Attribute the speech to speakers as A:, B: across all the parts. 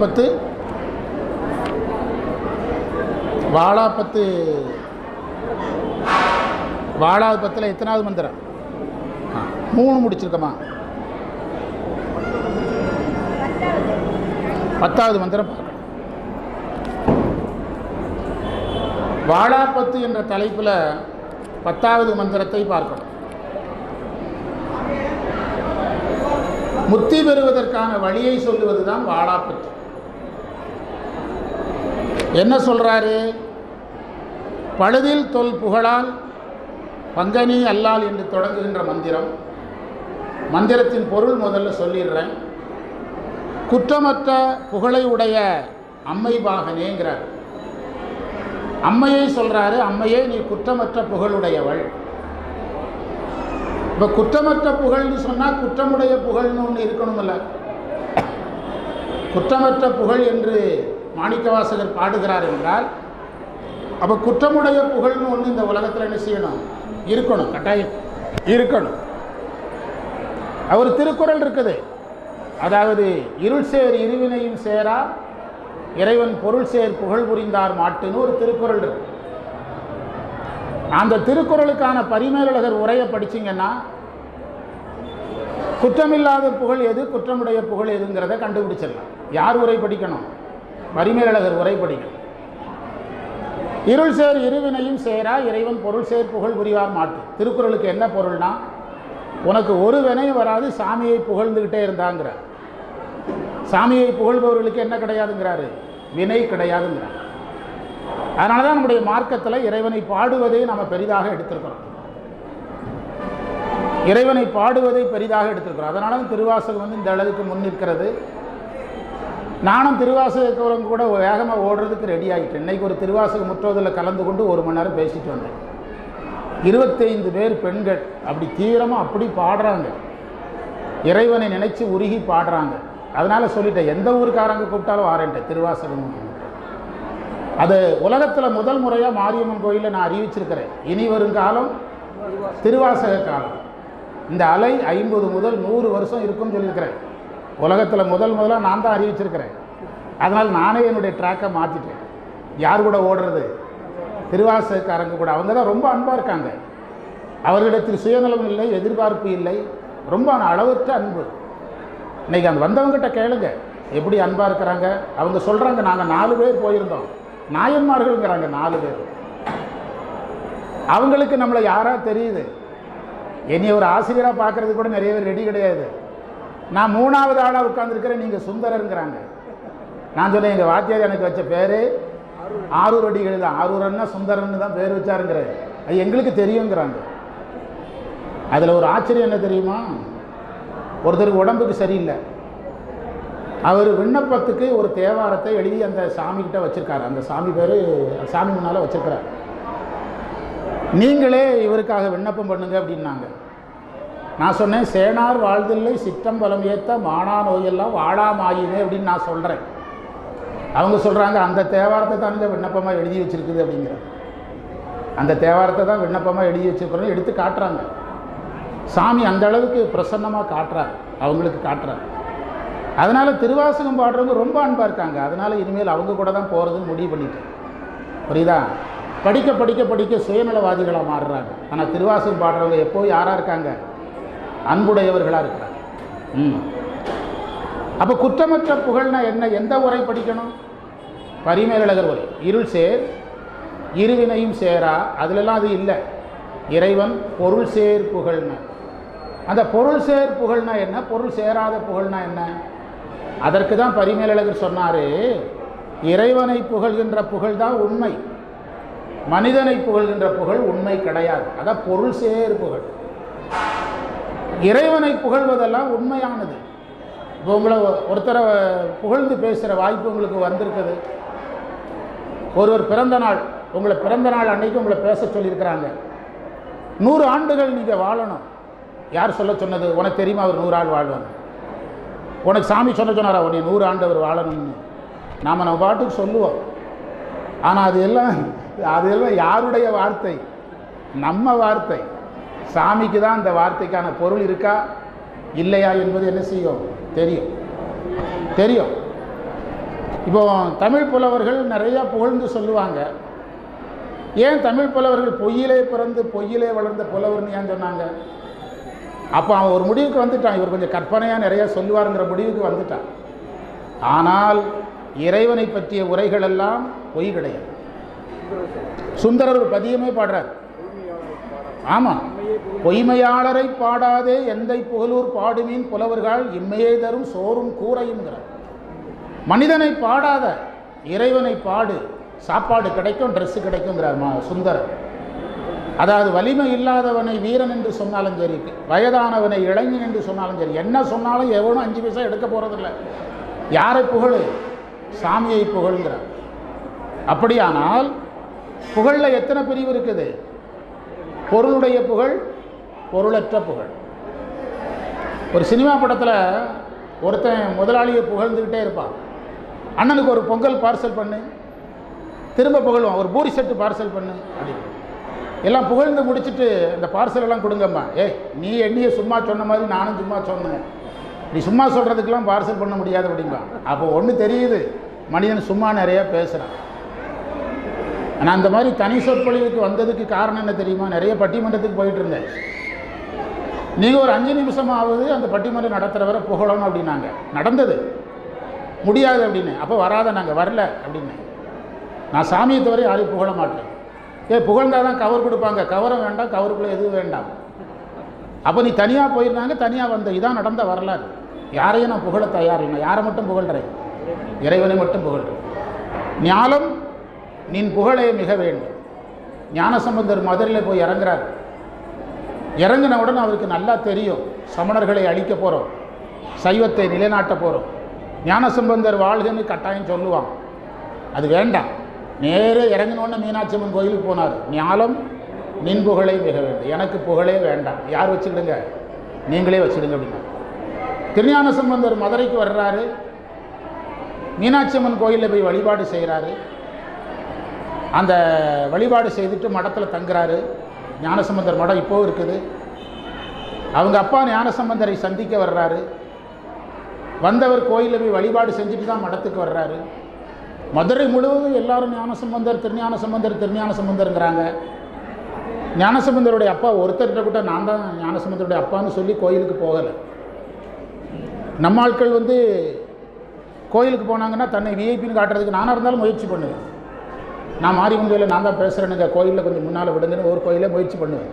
A: பத்து பத்து வாழாது பத்தில் எத்தனாவது மந்திரம் மூணு முடிச்சிருக்கமா பத்தாவது மந்திரம் வாழாப்பத்து என்ற தலைப்பில் பத்தாவது மந்திரத்தை பார்க்கணும் முத்தி பெறுவதற்கான வழியை சொல்லுவதுதான் வாழாப்பத்து என்ன சொல்கிறாரு பழுதில் தொல் புகழால் பங்கனி அல்லால் என்று தொடங்குகின்ற மந்திரம் மந்திரத்தின் பொருள் முதல்ல சொல்லிடுறேன் குற்றமற்ற புகழை உடைய அம்மை பாகனேங்கிறார் அம்மையை சொல்கிறாரு அம்மையே நீ குற்றமற்ற புகழுடையவள் இப்போ குற்றமற்ற புகழ்னு சொன்னால் குற்றமுடைய புகழ்னு ஒன்று இருக்கணும்ல குற்றமற்ற புகழ் என்று மாணிக்கவாசகர் பாடுகிறார் என்றால் அப்போ குற்றமுடைய புகழ்னு ஒன்று இந்த உலகத்தில் என்ன செய்யணும் இருக்கணும் கட்டாயம் இருக்கணும் அவர் திருக்குறள் இருக்குது அதாவது இருள் சேர் இருவினையும் சேரா இறைவன் பொருள் சேர் புகழ் புரிந்தார் மாட்டுன்னு ஒரு திருக்குறள் இருக்கு அந்த திருக்குறளுக்கான பரிமேலழகர் உரையை படிச்சிங்கன்னா குற்றமில்லாத புகழ் எது குற்றமுடைய புகழ் எதுங்கிறத கண்டுபிடிச்சிடலாம் யார் உரை படிக்கணும் மறிமேலழகர் உரைப்படிங்க இருள் சேர் இருவினையும் சேரா இறைவன் பொருள் சேர் புகழ் புரிவார் மாட்டு திருக்குறளுக்கு என்ன பொருள்னா உனக்கு ஒரு வினையும் வராது சாமியை புகழ்ந்துகிட்டே இருந்தாங்கிறார் சாமியை புகழ்பவர்களுக்கு என்ன கிடையாதுங்கிறாரு வினை கிடையாதுங்கிறார் அதனால தான் நம்முடைய மார்க்கத்தில் இறைவனை பாடுவதை நம்ம பெரிதாக எடுத்திருக்கிறோம் இறைவனை பாடுவதை பெரிதாக எடுத்திருக்கிறோம் அதனால திருவாசகம் வந்து இந்த அளவுக்கு முன்னிற்கிறது நானும் திருவாசகம் கூட வேகமாக ஓடுறதுக்கு ரெடி ஆகிட்டேன் இன்றைக்கி ஒரு திருவாசக முற்றோதில் கலந்து கொண்டு ஒரு மணி நேரம் பேசிட்டு வந்தேன் இருபத்தைந்து பேர் பெண்கள் அப்படி தீவிரமாக அப்படி பாடுறாங்க இறைவனை நினைச்சு உருகி பாடுறாங்க அதனால் சொல்லிட்டேன் எந்த ஊருக்காரங்க கூப்பிட்டாலும் வாரேன்ட்டேன் திருவாசகம் அது உலகத்தில் முதல் முறையாக மாரியம்மன் கோயிலில் நான் அறிவிச்சிருக்கிறேன் இனி வரும் காலம் திருவாசக காலம் இந்த அலை ஐம்பது முதல் நூறு வருஷம் இருக்கும்னு சொல்லியிருக்கிறேன் உலகத்தில் முதல் முதலாக நான் தான் அறிவிச்சிருக்கிறேன் அதனால் நானே என்னுடைய ட்ராக்கை மாற்றிட்டேன் யார் கூட ஓடுறது திருவாசக்காரங்க கூட அவங்க தான் ரொம்ப அன்பாக இருக்காங்க அவர்களிடத்தில் சுயநலம் இல்லை எதிர்பார்ப்பு இல்லை ரொம்ப அளவற்ற அன்பு இன்றைக்கி அந்த வந்தவங்ககிட்ட கேளுங்க எப்படி அன்பாக இருக்கிறாங்க அவங்க சொல்கிறாங்க நாங்கள் நாலு பேர் போயிருந்தோம் நாயன்மார்கள்ங்கிறாங்க நாலு பேர் அவங்களுக்கு நம்மளை யாராக தெரியுது என்னை ஒரு ஆசிரியராக பார்க்குறது கூட நிறைய பேர் ரெடி கிடையாது நான் மூணாவது ஆளாக உட்கார்ந்துருக்கிறேன் நீங்கள் சுந்தரருங்கிறாங்க நான் சொல்ல எங்கள் வாத்தியார் எனக்கு வச்ச பேர் ஆரூர் அடிகள் தான் ஆரூரன்னா சுந்தரன்னு தான் பேர் வச்சாருங்கிற அது எங்களுக்கு தெரியுங்கிறாங்க அதில் ஒரு ஆச்சரியம் என்ன தெரியுமா ஒருத்தருக்கு உடம்புக்கு சரியில்லை அவர் விண்ணப்பத்துக்கு ஒரு தேவாரத்தை எழுதி அந்த சாமிக்கிட்ட வச்சுருக்காரு அந்த சாமி பேர் சாமி முன்னால் வச்சுருக்கிறார் நீங்களே இவருக்காக விண்ணப்பம் பண்ணுங்க அப்படின்னாங்க நான் சொன்னேன் சேனார் வாழ்தில்லை பலம் ஏத்த மானா நோயெல்லாம் வாழாமாயினே அப்படின்னு நான் சொல்கிறேன் அவங்க சொல்கிறாங்க அந்த தேவாரத்தை தான் இந்த விண்ணப்பமாக எழுதி வச்சுருக்குது அப்படிங்கிற அந்த தேவாரத்தை தான் விண்ணப்பமாக எழுதி வச்சுருக்கிறோம் எடுத்து காட்டுறாங்க சாமி அந்த அளவுக்கு பிரசன்னமாக காட்டுறாரு அவங்களுக்கு காட்டுறாரு அதனால் திருவாசகம் பாடுறவங்க ரொம்ப அன்பாக இருக்காங்க அதனால் இனிமேல் அவங்க கூட தான் போகிறதுன்னு முடிவு பண்ணிட்டேன் புரியுதா படிக்க படிக்க படிக்க சுயநலவாதிகளாக மாறுறாங்க ஆனால் திருவாசகம் பாடுறவங்க எப்போது யாராக இருக்காங்க அன்புடையவர்களாக இருக்கிறாங்க ம் அப்போ குற்றமற்ற புகழ்னா என்ன எந்த உரை படிக்கணும் பரிமேலழகர் உரை இருள் சேர் இருவினையும் சேரா அதிலெல்லாம் அது இல்லை இறைவன் பொருள் சேர் புகழ்னா அந்த பொருள் சேர் புகழ்னா என்ன பொருள் சேராத புகழ்னா என்ன அதற்கு தான் பரிமேலழகர் சொன்னார் இறைவனை புகழ்கின்ற புகழ் தான் உண்மை மனிதனை புகழ்கின்ற புகழ் உண்மை கிடையாது அதான் பொருள் சேர் புகழ் இறைவனை புகழ்வதெல்லாம் உண்மையானது இப்போ உங்களை ஒருத்தரை புகழ்ந்து பேசுகிற வாய்ப்பு உங்களுக்கு வந்திருக்குது ஒருவர் பிறந்த நாள் உங்களை பிறந்த நாள் அன்னைக்கு உங்களை பேச சொல்லியிருக்கிறாங்க நூறு ஆண்டுகள் நீங்கள் வாழணும் யார் சொல்ல சொன்னது உனக்கு தெரியுமா அவர் நூறு ஆள் வாழ்வாங்க உனக்கு சாமி சொல்ல சொன்னாரா உன்னை நூறு ஆண்டு அவர் வாழணும்னு நாம் நம்ம பாட்டுக்கு சொல்லுவோம் ஆனால் அது எல்லாம் அது எல்லாம் யாருடைய வார்த்தை நம்ம வார்த்தை சாமிக்கு தான் அந்த வார்த்தைக்கான பொருள் இருக்கா இல்லையா என்பது என்ன செய்யும் தெரியும் தெரியும் இப்போ தமிழ் புலவர்கள் நிறையா புகழ்ந்து சொல்லுவாங்க ஏன் தமிழ் புலவர்கள் பொய்யிலே பிறந்து பொய்யிலே வளர்ந்த புலவர்னு ஏன் சொன்னாங்க அப்போ அவன் ஒரு முடிவுக்கு வந்துட்டான் இவர் கொஞ்சம் கற்பனையாக நிறையா சொல்லுவாருங்கிற முடிவுக்கு வந்துட்டான் ஆனால் இறைவனை பற்றிய உரைகள் எல்லாம் பொய் கிடையாது சுந்தரர் பதியமே பாடுறார் ஆமாம் பொய்மையாளரை பாடாதே எந்தை புகழூர் பாடுமீன் புலவர்கள் இம்மையை தரும் சோறும் கூரையும்ங்கிறார் மனிதனை பாடாத இறைவனை பாடு சாப்பாடு கிடைக்கும் ட்ரெஸ்ஸு கிடைக்குங்கிறார் மா சுந்தரர் அதாவது வலிமை இல்லாதவனை வீரன் என்று சொன்னாலும் சரி வயதானவனை இளைஞன் என்று சொன்னாலும் சரி என்ன சொன்னாலும் எவனும் அஞ்சு பைசா எடுக்க போகிறதில்லை யாரை புகழ் சாமியை புகழ்கிறார் அப்படியானால் புகழில் எத்தனை பிரிவு இருக்குது பொருளுடைய புகழ் பொருளற்ற புகழ் ஒரு சினிமா படத்தில் ஒருத்தன் முதலாளியை புகழ்ந்துக்கிட்டே இருப்பான் அண்ணனுக்கு ஒரு பொங்கல் பார்சல் பண்ணு திரும்ப புகழ்வான் ஒரு பூரி செட்டு பார்சல் பண்ணு அப்படின்னு எல்லாம் புகழ்ந்து முடிச்சுட்டு இந்த பார்சல் எல்லாம் கொடுங்கம்மா ஏய் நீ என்னையே சும்மா சொன்ன மாதிரி நானும் சும்மா சொன்னேன் நீ சும்மா சொல்கிறதுக்கெல்லாம் பார்சல் பண்ண முடியாது அப்படிம்பா அப்போ ஒன்று தெரியுது மனிதன் சும்மா நிறையா பேசுகிறான் ஆனால் அந்த மாதிரி தனி சொற்பொழிவுக்கு வந்ததுக்கு காரணம் என்ன தெரியுமா நிறைய பட்டிமன்றத்துக்கு போயிட்டு இருந்தேன் நீங்கள் ஒரு அஞ்சு நிமிஷமாவது அந்த பட்டிமன்றம் நடத்துகிறவரை புகழணும் அப்படின்னாங்க நடந்தது முடியாது அப்படின்னு அப்போ வராத நாங்கள் வரல அப்படின்னு நான் சாமியை தவிர யாரையும் புகழ மாட்டேன் ஏ புகழ்ந்தால் தான் கவர் கொடுப்பாங்க கவரம் வேண்டாம் கவருக்குள்ளே எதுவும் வேண்டாம் அப்போ நீ தனியாக போயிருந்தாங்க தனியாக வந்த இதான் நடந்த வரலாறு யாரையும் நான் புகழ தயார் இல்லை யாரை மட்டும் புகழ்கிறேன் இறைவனை மட்டும் புகழ்கிறேன் ஞாலம் நின் புகழே மிக வேண்டும் ஞானசம்பந்தர் மதுரையில் போய் இறங்குறார் இறங்கினவுடன் அவருக்கு நல்லா தெரியும் சமணர்களை அழிக்க போகிறோம் சைவத்தை நிலைநாட்ட போகிறோம் ஞானசம்பந்தர் வாழ்கன்னு கட்டாயம் சொல்லுவான் அது வேண்டாம் நேரே இறங்கினோன்னு மீனாட்சி அம்மன் கோயிலுக்கு போனார் ஞானம் நின் புகழே மிக வேண்டும் எனக்கு புகழே வேண்டாம் யார் வச்சுக்கிடுங்க நீங்களே வச்சுடுங்க அப்படின்னா திருஞான சம்பந்தர் மதுரைக்கு வர்றாரு மீனாட்சி அம்மன் கோயிலில் போய் வழிபாடு செய்கிறாரு அந்த வழிபாடு செய்துட்டு மடத்தில் தங்குறாரு ஞானசம்பந்தர் மடம் இப்போவும் இருக்குது அவங்க அப்பா ஞானசம்பந்தரை சந்திக்க வர்றாரு வந்தவர் கோயிலில் போய் வழிபாடு செஞ்சுட்டு தான் மடத்துக்கு வர்றாரு மதுரை முழுவதும் எல்லாரும் ஞானசம்பந்தர் திருஞானசம்பந்தர் திருஞானசம்பந்தருங்கிறாங்க ஞானசம்பந்தருடைய அப்பா ஒருத்தர்கிட்ட கூட நான் தான் ஞானசம்பந்தருடைய அப்பான்னு சொல்லி கோயிலுக்கு போகலை நம்ம ஆட்கள் வந்து கோயிலுக்கு போனாங்கன்னா தன்னை விஐபின்னு காட்டுறதுக்கு நானாக இருந்தாலும் முயற்சி பண்ணுவேன் நான் மாறி கோயிலில் நான் தான் பேசுகிறேனுங்க கோயிலில் கொஞ்சம் முன்னால் விடுங்கன்னு ஒரு கோயிலே முயற்சி பண்ணுவேன்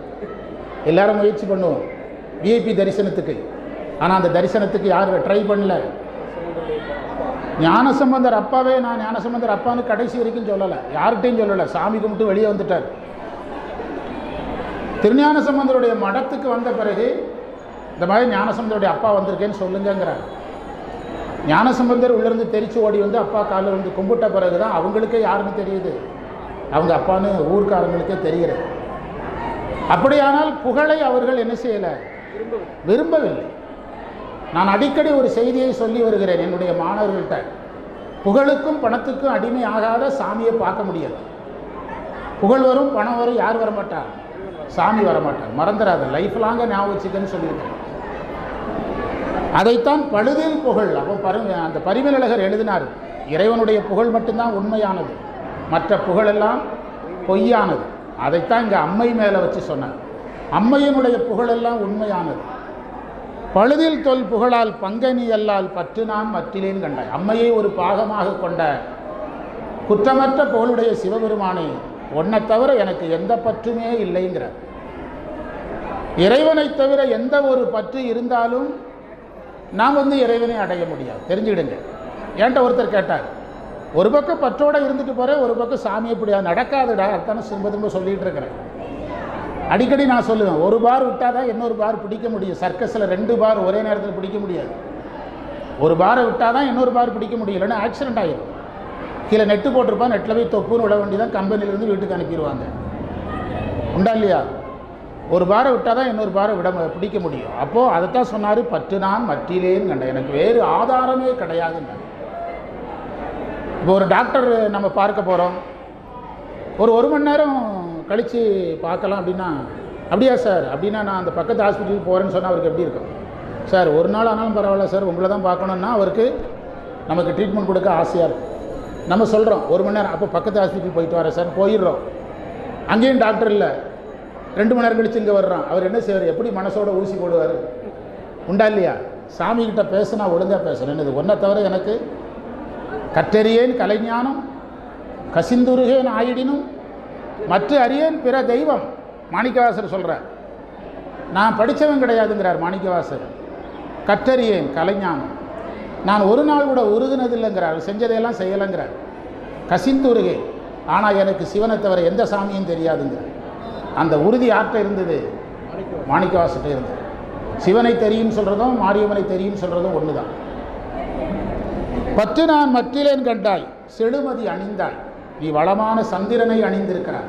A: எல்லோரும் முயற்சி பண்ணுவோம் விஐபி தரிசனத்துக்கு ஆனால் அந்த தரிசனத்துக்கு யார் ட்ரை பண்ணல ஞானசம்பந்தர் அப்பாவே நான் ஞானசம்பந்தர் அப்பான்னு கடைசி வரைக்கும் சொல்லலை யார்கிட்டையும் சொல்லலை சாமி கும்பிட்டு வெளியே வந்துட்டார் திருஞான சம்பந்தருடைய மடத்துக்கு வந்த பிறகு இந்த மாதிரி ஞானசம்பந்தருடைய அப்பா வந்திருக்கேன்னு சொல்லுங்கிறார் ஞானசம்பந்தர் உள்ளிருந்து தெரிச்சு ஓடி வந்து அப்பா காலில் வந்து கும்பிட்ட பிறகு தான் அவங்களுக்கே யாருன்னு தெரியுது அவங்க அப்பான்னு ஊர்க்காரங்களுக்கே தெரிகிறது அப்படியானால் புகழை அவர்கள் என்ன செய்யலை விரும்பவில்லை நான் அடிக்கடி ஒரு செய்தியை சொல்லி வருகிறேன் என்னுடைய மாணவர்கள்ட்ட புகழுக்கும் பணத்துக்கும் அடிமை ஆகாத சாமியை பார்க்க முடியாது புகழ் வரும் பணம் வரும் யார் வரமாட்டார் சாமி வரமாட்டார் மறந்துடாது லைஃப் லாங்க ஞாபகம் வச்சுக்கன்னு சொல்லியிருக்கேன் அதைத்தான் பழுதில் புகழ் அப்போ பரு அந்த பரிமலகர் எழுதினார் இறைவனுடைய புகழ் மட்டும்தான் உண்மையானது மற்ற புகழெல்லாம் பொய்யானது அதைத்தான் இங்கே அம்மை மேலே வச்சு சொன்னார் அம்மையினுடைய புகழெல்லாம் உண்மையானது பழுதில் தொல் புகழால் பங்கனி அல்லால் பற்று நான் மற்றிலேன் கண்டாய் அம்மையை ஒரு பாகமாக கொண்ட குற்றமற்ற புகழுடைய சிவபெருமானை உன்னை தவிர எனக்கு எந்த பற்றுமே இல்லைங்கிற இறைவனை தவிர எந்த ஒரு பற்று இருந்தாலும் நாம் வந்து இறைவனை அடைய முடியாது தெரிஞ்சுக்கிடுங்க ஏன்ட்ட ஒருத்தர் கேட்டார் ஒரு பக்கம் பற்றோடு இருந்துட்டு போகிறேன் ஒரு பக்கம் சாமி இப்படியா நடக்காதுடா அதான திரும்ப திரும்ப சொல்லிகிட்டு இருக்கிறேன் அடிக்கடி நான் சொல்லுவேன் ஒரு பார் விட்டால் தான் இன்னொரு பார் பிடிக்க முடியும் சர்க்கஸில் ரெண்டு பார் ஒரே நேரத்தில் பிடிக்க முடியாது ஒரு பாரை விட்டால் தான் இன்னொரு பார் பிடிக்க முடியும் இல்லைன்னா ஆக்சிடென்ட் ஆகிடும் கீழே நெட்டு போட்டிருப்பா நெட்டில் போய் தொப்புன்னு விட வேண்டி தான் கம்பெனிலேருந்து வீட்டுக்கு அனுப்பிடுவாங்க உண்டா இல்லையா ஒரு பாரை விட்டால் தான் இன்னொரு பாரை விட பிடிக்க முடியும் அப்போது அதைத்தான் சொன்னார் பற்று நான் மற்றிலேன்னு கண்டேன் எனக்கு வேறு ஆதாரமே கிடையாதுன்னு இப்போ ஒரு டாக்டர் நம்ம பார்க்க போகிறோம் ஒரு ஒரு மணி நேரம் கழித்து பார்க்கலாம் அப்படின்னா அப்படியா சார் அப்படின்னா நான் அந்த பக்கத்து ஹாஸ்பிட்டலுக்கு போகிறேன்னு சொன்னால் அவருக்கு எப்படி இருக்கும் சார் ஒரு நாள் ஆனாலும் பரவாயில்ல சார் உங்களை தான் பார்க்கணுன்னா அவருக்கு நமக்கு ட்ரீட்மெண்ட் கொடுக்க ஆசையாக இருக்கும் நம்ம சொல்கிறோம் ஒரு மணி நேரம் அப்போ பக்கத்து ஹாஸ்பிட்டல் போயிட்டு வரேன் சார் போயிடுறோம் அங்கேயும் டாக்டர் இல்லை ரெண்டு மணி நேரம் கழிச்சு இங்கே வர்றோம் அவர் என்ன செய்வார் எப்படி மனசோட ஊசி போடுவார் உண்டா இல்லையா சாமிக்கிட்ட பேசுனா ஒழுங்காக பேசுகிறேன் என்னது ஒன்றை தவிர எனக்கு கற்றறியேன் கலைஞானம் கசிந்துருகேன் ஆயிடினும் மற்ற அறியேன் பிற தெய்வம் மாணிக்கவாசர் சொல்கிறார் நான் படித்தவன் கிடையாதுங்கிறார் மாணிக்கவாசர் கற்றறியேன் கலைஞானம் நான் ஒரு நாள் கூட உருகுனதில்லைங்கிறார் செஞ்சதையெல்லாம் செய்யலைங்கிறார் கசிந்துருகேன் ஆனால் எனக்கு சிவனை தவிர எந்த சாமியும் தெரியாதுங்கிறார் அந்த உறுதி ஆற்ற இருந்தது மாணிக்கவாசர்கிட்ட இருந்தது சிவனை தெரியும் சொல்கிறதும் மாரியம்மனை தெரியும் சொல்கிறதும் ஒன்று தான் பத்து நான் மற்றிலேன் கண்டாய் செழுமதி அணிந்தாய் நீ வளமான சந்திரனை அணிந்திருக்கிறார்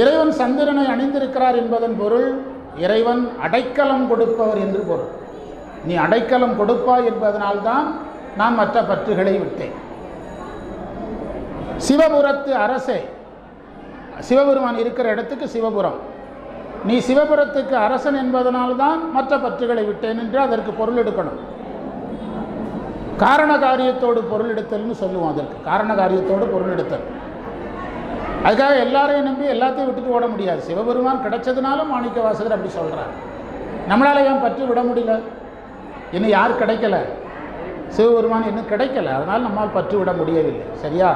A: இறைவன் சந்திரனை அணிந்திருக்கிறார் என்பதன் பொருள் இறைவன் அடைக்கலம் கொடுப்பவர் என்று பொருள் நீ அடைக்கலம் கொடுப்பாய் என்பதனால்தான் நான் மற்ற பற்றுகளை விட்டேன் சிவபுரத்து அரசே சிவபெருமான் இருக்கிற இடத்துக்கு சிவபுரம் நீ சிவபுரத்துக்கு அரசன் என்பதனால்தான் மற்ற பற்றுகளை விட்டேன் என்று அதற்கு பொருள் எடுக்கணும் காரண காரியத்தோடு எடுத்தல்னு சொல்லுவோம் அதற்கு காரண காரியத்தோடு எடுத்தல் அதுக்காக எல்லாரையும் நம்பி எல்லாத்தையும் விட்டுட்டு ஓட முடியாது சிவபெருமான் கிடைச்சதுனாலும் மாணிக்க வாசகர் அப்படி சொல்கிறார் நம்மளால் ஏன் பற்றி விட முடியல இன்னும் யார் கிடைக்கல சிவபெருமான் இன்னும் கிடைக்கல அதனால் நம்மால் பற்றி விட முடியவில்லை சரியா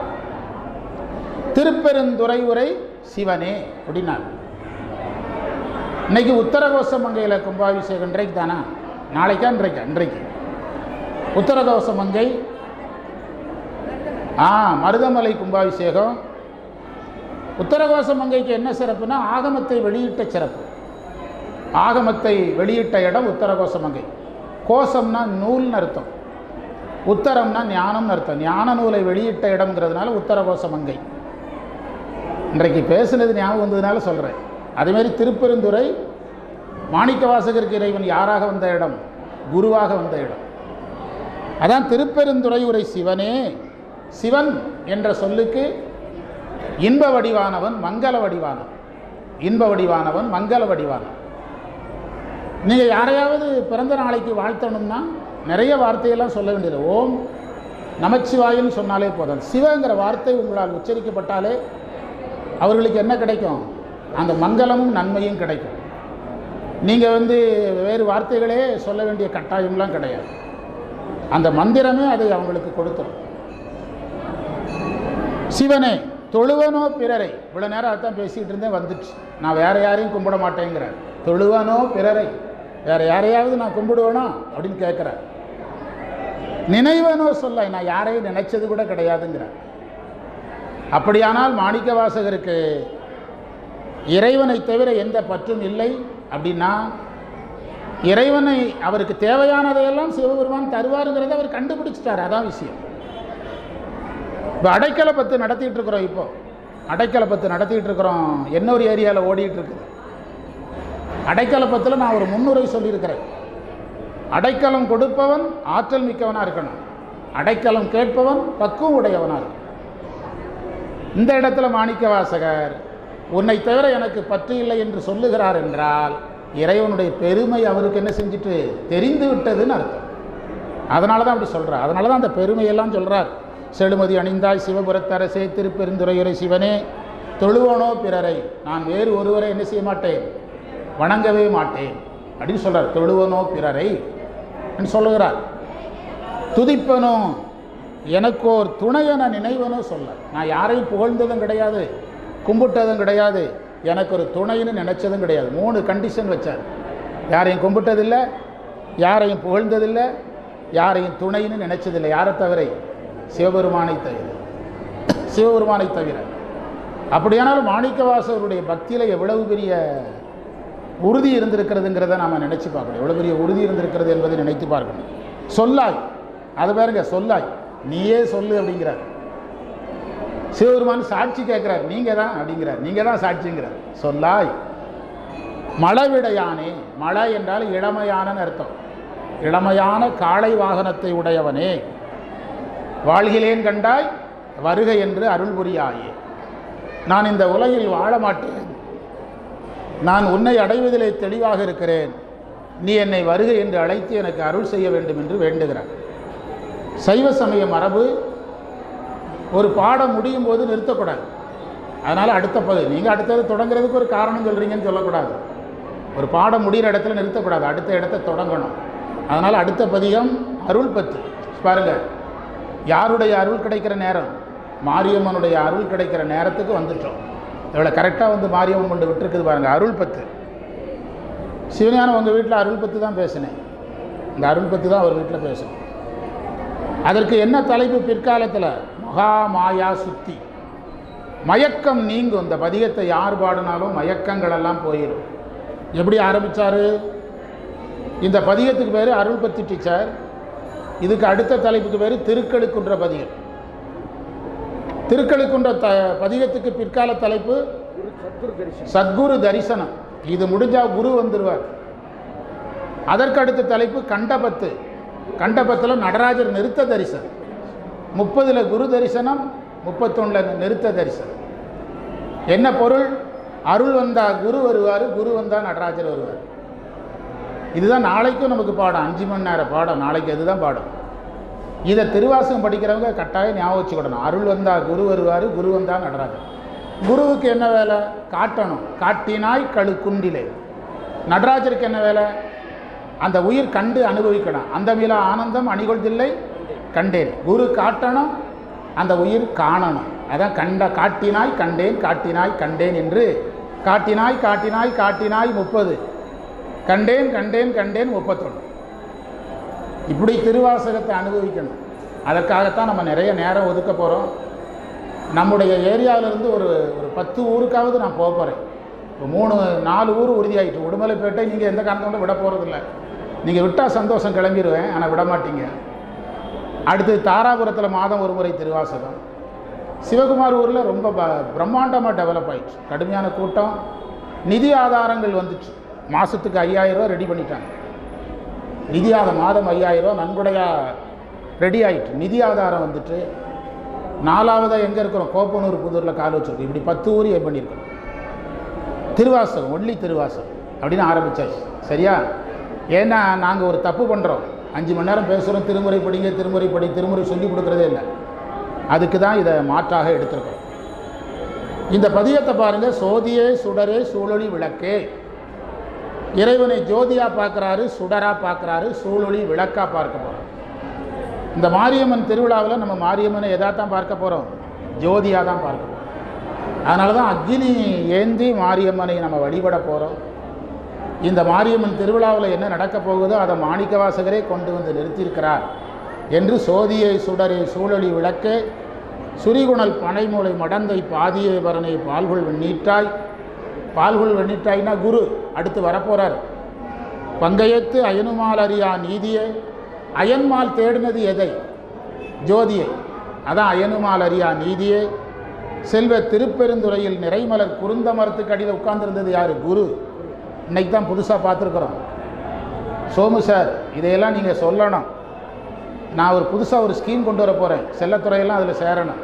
A: திருப்பெருந்துறை உரை சிவனே அப்படின்னா இன்னைக்கு உத்தரகோச மங்கையில் கும்பாபிஷேகம் இன்றைக்கு தானா நாளைக்கா இன்றைக்கா இன்றைக்கு உத்தரகவச மங்கை ஆ மருதமலை கும்பாபிஷேகம் உத்தரகோச மங்கைக்கு என்ன சிறப்புனா ஆகமத்தை வெளியிட்ட சிறப்பு ஆகமத்தை வெளியிட்ட இடம் உத்தரகோச மங்கை கோஷம்னா நூல்னு அர்த்தம் உத்தரம்னா ஞானம்னு அர்த்தம் ஞான நூலை வெளியிட்ட இடம்ங்கிறதுனால உத்தரகோச மங்கை இன்றைக்கு பேசுனது ஞாபகம் வந்ததுனால சொல்கிறேன் அதேமாரி திருப்பெருந்துறை மாணிக்க வாசகருக்கு இறைவன் யாராக வந்த இடம் குருவாக வந்த இடம் அதான் திருப்பெருந்துறையுரை சிவனே சிவன் என்ற சொல்லுக்கு இன்ப வடிவானவன் மங்கள வடிவானவன் இன்ப வடிவானவன் மங்கள வடிவானவன் நீங்கள் யாரையாவது பிறந்த நாளைக்கு வாழ்த்தணும்னா நிறைய வார்த்தையெல்லாம் சொல்ல வேண்டியது ஓம் நமச்சிவாயின்னு சொன்னாலே போதும் சிவங்கிற வார்த்தை உங்களால் உச்சரிக்கப்பட்டாலே அவர்களுக்கு என்ன கிடைக்கும் அந்த மங்களமும் நன்மையும் கிடைக்கும் நீங்கள் வந்து வேறு வார்த்தைகளே சொல்ல வேண்டிய கட்டாயம்லாம் கிடையாது அந்த மந்திரமே அதை அவங்களுக்கு கொடுத்துரும் சிவனே தொழுவனோ பிறரை இவ்வளோ நேரம் அதுதான் பேசிகிட்டு இருந்தேன் வந்துடுச்சு நான் வேறு யாரையும் கும்பிட மாட்டேங்கிறேன் தொழுவனோ பிறரை வேறு யாரையாவது நான் கும்பிடுவேனோ அப்படின்னு கேட்குறேன் நினைவனோ சொல்ல நான் யாரையும் நினைச்சது கூட கிடையாதுங்கிறேன் அப்படியானால் மாணிக்க வாசகருக்கு இறைவனை தவிர எந்த பற்றும் இல்லை அப்படின்னா இறைவனை அவருக்கு தேவையானதையெல்லாம் சிவபெருமான் தருவாருங்கிறத அவர் கண்டுபிடிச்சிட்டார் அதான் விஷயம் இப்போ அடைக்கலை பத்து நடத்திட்டு இருக்கிறோம் இப்போ அடைக்கலை பத்து நடத்திட்டு இருக்கிறோம் என்ன ஒரு ஏரியாவில் ஓடிட்டு இருக்குது அடைக்கலை பத்தில் நான் ஒரு முன்னுரை சொல்லியிருக்கிறேன் அடைக்கலம் கொடுப்பவன் ஆற்றல் மிக்கவனாக இருக்கணும் அடைக்கலம் கேட்பவன் பக்குவம் உடையவனாக இருக்கணும் இந்த இடத்துல மாணிக்க வாசகர் உன்னை தவிர எனக்கு பற்று இல்லை என்று சொல்லுகிறார் என்றால் இறைவனுடைய பெருமை அவருக்கு என்ன செஞ்சுட்டு தெரிந்து விட்டதுன்னு அர்த்தம் அதனால தான் அப்படி சொல்கிறார் அதனால தான் அந்த பெருமையெல்லாம் சொல்கிறார் செழுமதி அணிந்தாய் சிவபுரத்தரசே திருப்பெருந்துரையுரை சிவனே தொழுவனோ பிறரை நான் வேறு ஒருவரை என்ன செய்ய மாட்டேன் வணங்கவே மாட்டேன் அப்படின்னு சொல்கிறார் தொழுவனோ பிறரை சொல்லுகிறார் துதிப்பனோ எனக்கு ஒரு துணையன நான் நினைவனும் சொல்ல நான் யாரையும் புகழ்ந்ததும் கிடையாது கும்பிட்டதும் கிடையாது எனக்கு ஒரு துணைன்னு நினச்சதும் கிடையாது மூணு கண்டிஷன் வச்சார் யாரையும் கும்பிட்டதில்லை யாரையும் புகழ்ந்ததில்லை யாரையும் துணைன்னு நினச்சதில்லை யாரை தவிர சிவபெருமானை தவிர சிவபெருமானை தவிர மாணிக்க வாசகருடைய பக்தியில் எவ்வளவு பெரிய உறுதி இருந்திருக்கிறதுங்கிறத நாம் நினச்சி பார்க்கணும் எவ்வளோ பெரிய உறுதி இருந்திருக்கிறது என்பதை நினைத்து பார்க்கணும் சொல்லாய் அது பாருங்க சொல்லாய் நீயே சொல்லு அப்படிங்கிறார் சிவபெருமான் சாட்சி கேட்குறாரு நீங்கள் தான் அப்படிங்கிறார் நீங்கள் தான் சாட்சிங்கிறார் சொல்லாய் மழவிடையானே மழை என்றால் இளமையான அர்த்தம் இளமையான காளை வாகனத்தை உடையவனே வாழ்கிலேன் கண்டாய் வருக என்று அருள் புரியாயே நான் இந்த உலகில் வாழ மாட்டேன் நான் உன்னை அடைவதிலே தெளிவாக இருக்கிறேன் நீ என்னை வருகை என்று அழைத்து எனக்கு அருள் செய்ய வேண்டும் என்று வேண்டுகிறார் சைவ சமய மரபு ஒரு பாடம் முடியும் போது நிறுத்தக்கூடாது அதனால் அடுத்த பகுதி நீங்கள் அடுத்தது தொடங்குறதுக்கு ஒரு காரணம் சொல்கிறீங்கன்னு சொல்லக்கூடாது ஒரு பாடம் முடிகிற இடத்துல நிறுத்தக்கூடாது அடுத்த இடத்த தொடங்கணும் அதனால் அடுத்த பதிகம் அருள் பத்து பாருங்கள் யாருடைய அருள் கிடைக்கிற நேரம் மாரியம்மனுடைய அருள் கிடைக்கிற நேரத்துக்கு வந்துட்டோம் இவ்வளோ கரெக்டாக வந்து மாரியம்மன் கொண்டு விட்டுருக்குது பாருங்கள் அருள் பத்து சிவஞானம் உங்கள் வீட்டில் அருள் பத்து தான் பேசினேன் இந்த அருள் பத்து தான் அவர் வீட்டில் பேசணும் அதற்கு என்ன தலைப்பு பிற்காலத்தில் மாயா சுத்தி மயக்கம் நீங்கும் இந்த பதிகத்தை யார் பாடினாலும் மயக்கங்களெல்லாம் போயிடும் எப்படி ஆரம்பித்தார் இந்த பதிகத்துக்கு பேர் அருள் பத்தி டீச்சர் இதுக்கு அடுத்த தலைப்புக்கு பேர் திருக்கழுக்குன்ற பதிகம் திருக்கழுக்குன்ற த பதிகத்துக்கு பிற்கால தலைப்பு சத்குரு தரிசனம் இது முடிஞ்சால் குரு வந்துடுவார் அதற்கு அடுத்த தலைப்பு கண்டபத்து கண்டபத்தில் நடராஜர் நிறுத்த தரிசனம் முப்பதில் குரு தரிசனம் முப்பத்தொன்னில் நிறுத்த தரிசனம் என்ன பொருள் அருள் வந்தால் குரு வருவார் குரு வந்தால் நடராஜர் வருவார் இதுதான் நாளைக்கும் நமக்கு பாடம் அஞ்சு மணி நேரம் பாடம் நாளைக்கு அதுதான் பாடம் இதை திருவாசகம் படிக்கிறவங்க கட்டாயம் ஞாபகம் வச்சுக்கணும் அருள் வந்தால் குரு வருவார் குரு வந்தால் நடராஜர் குருவுக்கு என்ன வேலை காட்டணும் காட்டினாய் கழு குண்டிலே நடராஜருக்கு என்ன வேலை அந்த உயிர் கண்டு அனுபவிக்கணும் அந்த மீளா ஆனந்தம் அணிகொள்தில்லை கண்டேன் குரு காட்டணும் அந்த உயிர் காணணும் அதான் கண்ட காட்டினாய் கண்டேன் காட்டினாய் கண்டேன் என்று காட்டினாய் காட்டினாய் காட்டினாய் முப்பது கண்டேன் கண்டேன் கண்டேன் முப்பத்தொன்று இப்படி திருவாசகத்தை அனுபவிக்கணும் அதற்காகத்தான் நம்ம நிறைய நேரம் ஒதுக்க போகிறோம் நம்முடைய ஏரியாவிலேருந்து ஒரு ஒரு பத்து ஊருக்காவது நான் போக போகிறேன் இப்போ மூணு நாலு ஊர் உறுதியாகிட்டு உடுமலைப்பேட்டை நீங்கள் எந்த காரணத்தோடு விட போகிறதில்ல நீங்கள் விட்டால் சந்தோஷம் கிளம்பிடுவேன் ஆனால் விட மாட்டீங்க அடுத்து தாராபுரத்தில் மாதம் ஒரு முறை திருவாசகம் சிவகுமார் ஊரில் ரொம்ப ப பிரம்மாண்டமாக டெவலப் ஆயிடுச்சு கடுமையான கூட்டம் நிதி ஆதாரங்கள் வந்துச்சு மாதத்துக்கு ஐயாயிரரூவா ரெடி பண்ணிட்டாங்க நிதி ஆத மாதம் ஐயாயிரரூவா நன்கொடையாக ரெடி ஆகிட்டு நிதி ஆதாரம் வந்துட்டு நாலாவதாக எங்கே இருக்கிறோம் கோப்பனூர் புதூரில் கால் வச்சுருக்கோம் இப்படி பத்து ஊர் எப்படி பண்ணியிருக்கோம் திருவாசகம் ஒன்லி திருவாசகம் அப்படின்னு ஆரம்பித்தாச்சு சரியா ஏன்னா நாங்கள் ஒரு தப்பு பண்ணுறோம் அஞ்சு மணி நேரம் பேசுகிறோம் திருமுறை படிங்க திருமுறை படி திருமுறை சொல்லி கொடுக்குறதே இல்லை அதுக்கு தான் இதை மாற்றாக எடுத்திருக்கோம் இந்த பதியத்தை பாருங்கள் சோதியே சுடரே சூழொளி விளக்கே இறைவனை ஜோதியாக பார்க்குறாரு சுடராக பார்க்குறாரு சூழொலி விளக்காக பார்க்க போகிறோம் இந்த மாரியம்மன் திருவிழாவில் நம்ம மாரியம்மனை எதாத்தான் தான் பார்க்க போகிறோம் ஜோதியாக தான் பார்க்க போகிறோம் அதனால தான் அக்னி ஏந்தி மாரியம்மனை நம்ம வழிபட போகிறோம் இந்த மாரியம்மன் திருவிழாவில் என்ன நடக்கப் போகுதோ அதை மாணிக்கவாசகரே கொண்டு வந்து நிறுத்தியிருக்கிறார் என்று சோதியை சுடரை சூழலி விளக்கே சுரிகுணல் பனைமூலை மடந்தை பாதியை வரனை பால்கொள் வெண்ணீட்டாய் பால்கொள் வெண்ணீட்டாய்னா குரு அடுத்து வரப்போகிறார் பங்கையத்து அயனுமால் அறியா நீதியை அயன்மால் தேடினது எதை ஜோதியை அதான் அயனுமால் அறியா நீதியே செல்வ திருப்பெருந்துறையில் நிறைமலர் குருந்த மரத்துக்கு அடியில் உட்கார்ந்துருந்தது யார் குரு இன்றைக்கி தான் புதுசாக பார்த்துருக்குறோம் சோமு சார் இதையெல்லாம் நீங்கள் சொல்லணும் நான் ஒரு புதுசாக ஒரு ஸ்கீம் கொண்டு வர போகிறேன் செல்லத்துறையெல்லாம் அதில் சேரணும்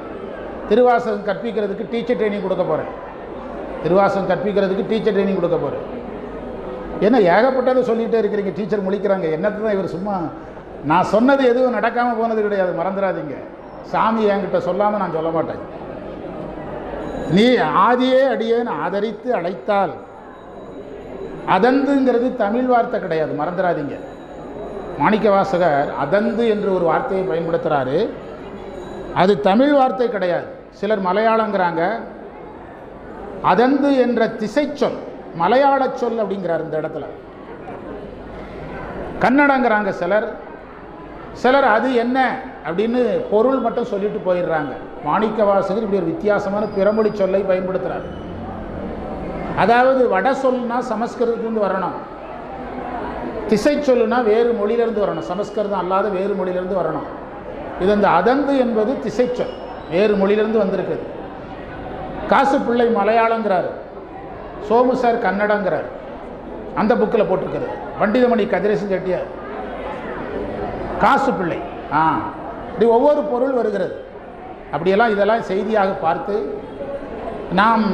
A: திருவாசகம் கற்பிக்கிறதுக்கு டீச்சர் ட்ரைனிங் கொடுக்க போகிறேன் திருவாசகம் கற்பிக்கிறதுக்கு டீச்சர் ட்ரைனிங் கொடுக்க போகிறேன் ஏன்னா ஏகப்பட்டதை சொல்லிகிட்டே இருக்கிறீங்க டீச்சர் முழிக்கிறாங்க என்னத்தை தான் இவர் சும்மா நான் சொன்னது எதுவும் நடக்காமல் போனது கிடையாது மறந்துடாதீங்க சாமி என்கிட்ட சொல்லாமல் நான் சொல்ல மாட்டேன் நீ ஆதியே அடியேன்னு ஆதரித்து அழைத்தால் அதந்துங்கிறது தமிழ் வார்த்தை கிடையாது மறந்துடாதீங்க மாணிக்க வாசகர் அதந்து என்று ஒரு வார்த்தையை பயன்படுத்துகிறாரு அது தமிழ் வார்த்தை கிடையாது சிலர் மலையாளங்கிறாங்க அதந்து என்ற திசைச்சொல் மலையாள சொல் அப்படிங்கிறார் இந்த இடத்துல கன்னடங்கிறாங்க சிலர் சிலர் அது என்ன அப்படின்னு பொருள் மட்டும் சொல்லிட்டு போயிடுறாங்க மாணிக்க வாசகர் இப்படி ஒரு வித்தியாசமான பிறமொழி சொல்லை பயன்படுத்துகிறார் அதாவது வட சொல்னா சமஸ்கிருதத்துலேருந்து வரணும் திசை சொல்லுனா வேறு மொழியிலேருந்து வரணும் சமஸ்கிருதம் அல்லாத வேறு மொழியிலேருந்து வரணும் இது இந்த அதந்து என்பது திசை சொல் வேறு மொழியிலேருந்து வந்திருக்குது காசு பிள்ளை மலையாளங்கிறார் சோமு சார் கன்னடங்கிறார் அந்த புக்கில் போட்டிருக்கிறது பண்டிதமணி கதிரேசன் செட்டியார் காசு பிள்ளை ஆ இப்படி ஒவ்வொரு பொருள் வருகிறது அப்படியெல்லாம் இதெல்லாம் செய்தியாக பார்த்து நாம்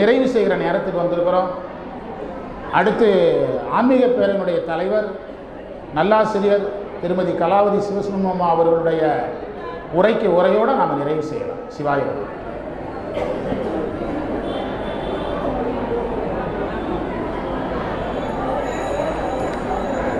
A: நிறைவு செய்கிற நேரத்துக்கு வந்திருக்கிறோம் அடுத்து ஆன்மீக பேரனுடைய தலைவர் நல்லாசிரியர் திருமதி கலாவதி சிவசுமம்மா அவர்களுடைய உரைக்கு உரையோடு நாம் நிறைவு செய்யலாம் சிவாயிரம்